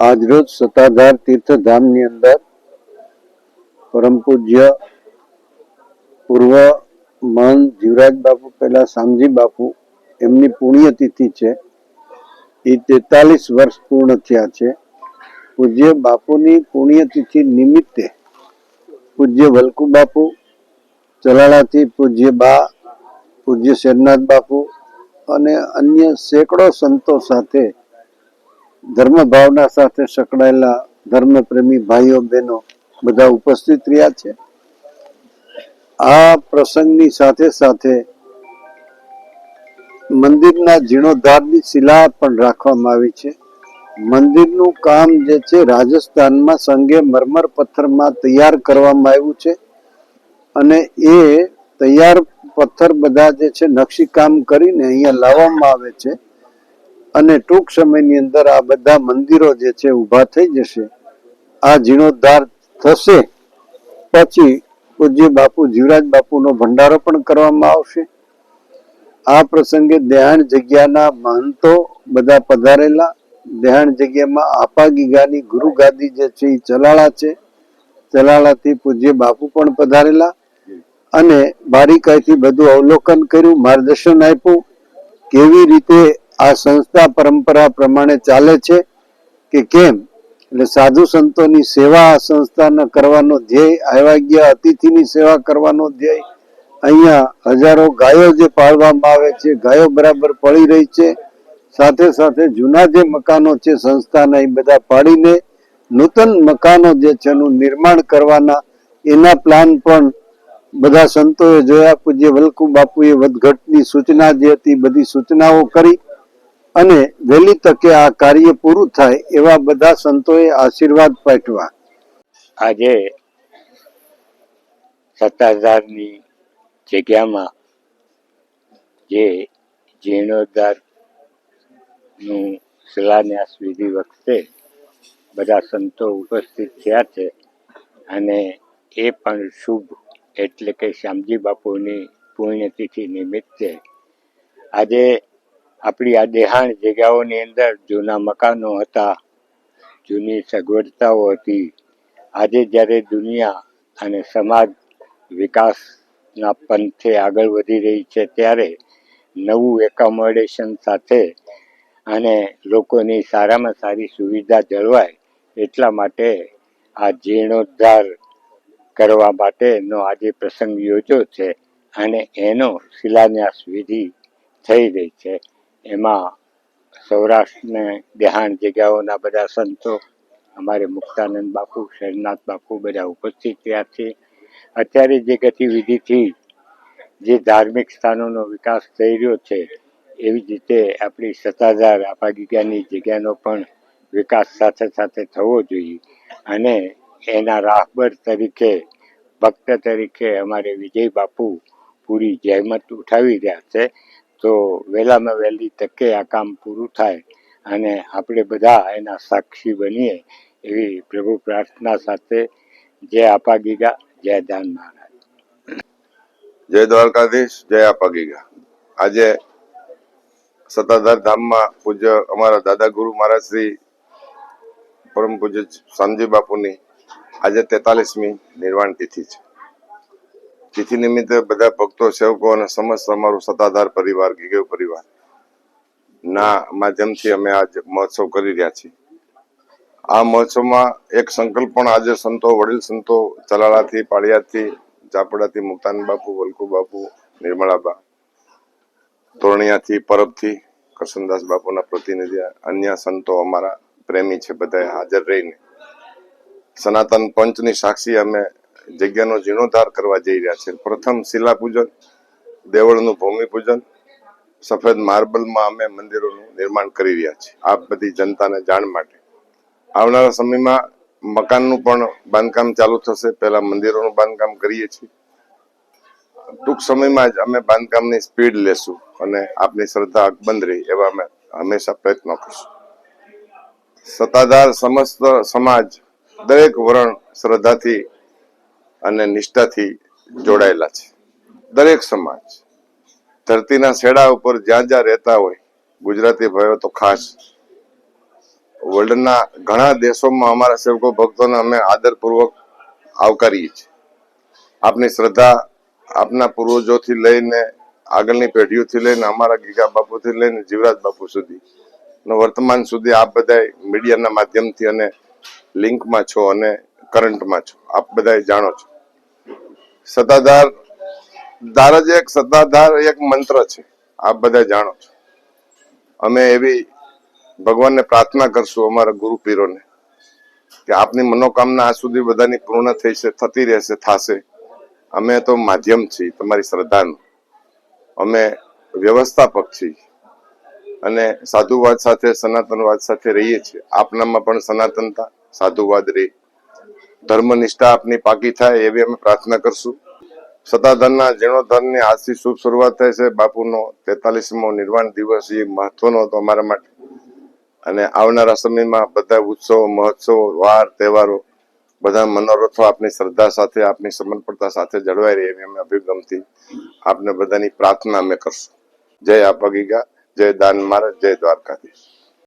આજરોજ સત્તાધાર તીર્થધામની અંદર પરમ પૂજ્ય પૂર્વ મહંત જીવરાજ બાપુ, પહેલા શામજી બાપુ, એમની પુણ્યતિથિ છે. એ તેતાલીસ વર્ષ પૂર્ણ થયા છે. પૂજ્ય બાપુની પુણ્યતિથિ નિમિત્તે પૂજ્ય વલ્કુ બાપુ, ચલાળાથી પૂજ્ય બા, પૂજ્ય શેરનાથ બાપુ અને અન્ય સેંકડો સંતો સાથે ધર્મ ભાવના સાથે સંકળાયેલા ધર્મપ્રેમી ભાઈઓ, બહેનો બધા ઉપસ્થિત રહ્યા છે. આ પ્રસંગની સાથે સાથે મંદિરના જીર્ણોદ્ધારની શિલા પણ રાખવામાં આવી છે. મંદિરનું કામ જે છે રાજસ્થાનમાં સંગે મરમર પથ્થરમાં તૈયાર કરવામાં આવ્યું છે અને એ તૈયાર પથ્થર બધા જે છે નકશીકામ કરીને અહીંયા લાવવામાં આવે છે. અને ટૂંક સમયની અંદર આ બધા મંદિરો જે છે ઊભા થઈ જશે. આ જીર્ણોદ્ધાર થશે. પછી પૂજ્ય બાપુ, જીવરાજ બાપુનો ભંડારો પણ કરવામાં આવશે. આ પ્રસંગે દેહાણ જગ્યાના મહંતો બધા પધારેલા. દેહાણ જગ્યામાં આપા ગીગાની ગુરુ ગાદી જે છે એ ચલાળા છે. ચલાળાથી પૂજ્ય બાપુ પણ પધારેલા. અને બારીકાઈથી બધું અવલોકન કર્યું, માર્ગદર્શન આપ્યું. કેવી રીતે આ સંસ્થા પરંપરા પ્રમાણે ચાલે છે કે કેમ? એટલે સાધુ સંતોની સેવા આ સંસ્થાના કરવાનો ધ્યેય આવ્યા અતિથિની સેવા કરવાનો ધ્યેય અહીંયા હજારો ગાયો જે પાળવામાં આવે છે, ગાયો બરાબર પળી રહી છે. સાથે સાથે જૂના જે મકાનો છે સંસ્થાના એ બધા પાડીને નૂતન મકાનો જે છે એનું નિર્માણ કરવાના એના પ્લાન પણ બધા સંતોએ જોયા. પૂજ્ય વલકુ બાપુએ વધઘટની સૂચના જે હતી, બધી સૂચનાઓ કરી. અને વહેલી તકે આ કાર્ય પૂરું થાય એવા બધા સંતોએ આશીર્વાદ પાઠવા આજે સત્તાધારની જગ્યામાં જે જીર્ણોદ્ધારનું શિલાન્યાસ વિધિ વખતે બધા સંતો ઉપસ્થિત થયા છે અને એ પણ શુભ એટલે કે શ્યામજી બાપુની પુણ્યતિથિ નિમિત્તે આજે આપણી આ દેહાણ જગ્યાઓની અંદર જૂના મકાનો હતા, જૂની સગવડતાઓ હતી. આજે જ્યારે દુનિયા અને સમાજ વિકાસના પંથે આગળ વધી રહી છે, ત્યારે નવું એકોમોડેશન સાથે અને લોકોની સારામાં સારી સુવિધા જળવાય એટલા માટે આ જીર્ણોદ્ધાર કરવા માટેનો આજે પ્રસંગ યોજ્યો છે અને એનો શિલાન્યાસ વિધિ થઈ રહી છે. એમાં સૌરાષ્ટ્રને દેહાણ જગ્યાઓના બધા સંતો અમારે મુક્તાનંદ બાપુ શરનાથ બાપુ બધા ઉપસ્થિત રહ્યા છે. અત્યારે જે ગતિવિધિથી જે ધાર્મિક સ્થાનોનો વિકાસ થઈ રહ્યો છે, એવી જ રીતે આપણી સત્તાધાર આપાગીગાની જગ્યાનો પણ વિકાસ સાથે સાથે થવો જોઈએ. અને એના રાહબર તરીકે, ભક્ત તરીકે અમારે વિજય બાપુ પૂરી જહેમત ઉઠાવી રહ્યા છે. તો વહેલામાં વહેલી તકે આ કામ પૂરું થાય અને આપણે બધા એના સાક્ષી બનીએ એવી પ્રભુ પ્રાર્થના સાથે જય આપા ગીગા, જય ધ્યાન મહારાજ. જય દ્વારકાધીશ, જય આપગીગા આજે સત્તાધાર ધામમાં પૂજ્ય અમારા દાદા ગુરુ મહારાજ શ્રી પરમ પૂજ્ય શામજી બાપુની આજે તેતાલીસમી નિર્વાણ તિથિ છે. તિથિ નિમિત્તે બધા ભક્તો, સેવકો અને સમસ્ત અમારું સત્તાધાર પરિવાર ગીગેવ પરિવાર ના માધ્યમથી અમે આજ મહોત્સવ કરી રહ્યા છીએ. આ મહોત્સવમાં એક સંકલ્પ પણ આજે સંતો, વડીલ સંતો, ચલાળાથી, પાળિયાથી ચાપડાથી મુક્તાન બાપુ, વલ્કુ બાપુ નિર્મળાબા તોરણિયાથી, પરબથી કરશનદાસ બાપુના પ્રતિનિધિ, અન્ય સંતો અમારા પ્રેમી છે બધા હાજર રહીને. સનાતન પંચની સાક્ષી અમે જગ્યાનો જીર્ણોદ્ધાર કરવા જઈ રહ્યા છે. પ્રથમ શિલા પૂજન દેવળનું ભૂમિ પૂજન સફેદ માર્બલમાં અમે મંદિરોનું નિર્માણ કરી રહ્યા છીએ આ બધી જનતાને જાણ માટે. આવનારા સમયમાં મકાનનું પણ બાંધકામ ચાલુ થશે. પહેલા મંદિરોનું બાંધકામ કરીએ છીએ. ટૂંક સમયમાં જ અમે બાંધકામની સ્પીડ લેશું અને આપની શ્રદ્ધા અકબંધ રહી એવા અમે હંમેશા પ્રયત્નો કરશું. સત્તાધાર સમસ્ત સમાજ દરેક વરણ શ્રદ્ધાથી અને નિષ્ઠાથી જોડાયેલા છે. દરેક સમાજ ધરતીના શેડા ઉપર જ્યાં જ્યાં રહેતા હોય, ગુજરાતી ભાઈઓ તો ખાસ. વર્લ્ડના ઘણા દેશોમાં અમારા સેવકો ભક્તોને અમે આદરપૂર્વક આવકારીએ છીએ. આપની શ્રદ્ધા આપના પૂર્વજોથી લઈને, આગળની પેઢીઓથી લઈને, અમારા ગીગા બાપુથી લઈને, જીવરાજ બાપુ સુધી. વર્તમાન સુધી આપ બધા મીડિયાના માધ્યમથી અને લિંકમાં છો અને કરંટમાં છો. આપ બધા જાણો છો. સત્તાધાર ધાર જ એક સત્તાધાર એક મંત્ર છે. આપ બધા જાણો છો. અમે એવી ભગવાનને પ્રાર્થના કરશું અમારા ગુરુ પીરોને કે આપની મનોકામના આ સુધી બધાની પૂર્ણ થઈ છે, થતી રહેશે, થશે. અમે તો માધ્યમ છીએ, તમારી શ્રદ્ધાનું. અમે વ્યવસ્થાપક છીએ અને સાધુવાદ સાથે, સનાતનવાદ સાથે રહીએ છીએ. આપનામાં પણ સનાતનતા, સાધુવાદ રહે ધર્મનિષ્ઠા આપની પાકી થાય એવી અમે પ્રાર્થના કરશું. સત્તાધારના જીર્ણોદ્ધારની આજથી શુભ શરૂઆત થાય છે. બાપુનો તેતાલીસમો નિર્વાણ દિવસ એ મહત્વનો હતો અમારા માટે. અને આવનારા સમયમાં બધા ઉત્સવો, મહોત્સવો, વાર, તહેવારો, બધા મનોરથો આપની શ્રદ્ધા સાથે, આપની સમર્પણતા સાથે જળવાઈ રહે એવી અમે અભિગમથી આપને બધાની પ્રાર્થના અમે કરશું. જય આપગીગા જય દાન મહારાજ, જય દ્વારકાધીશ.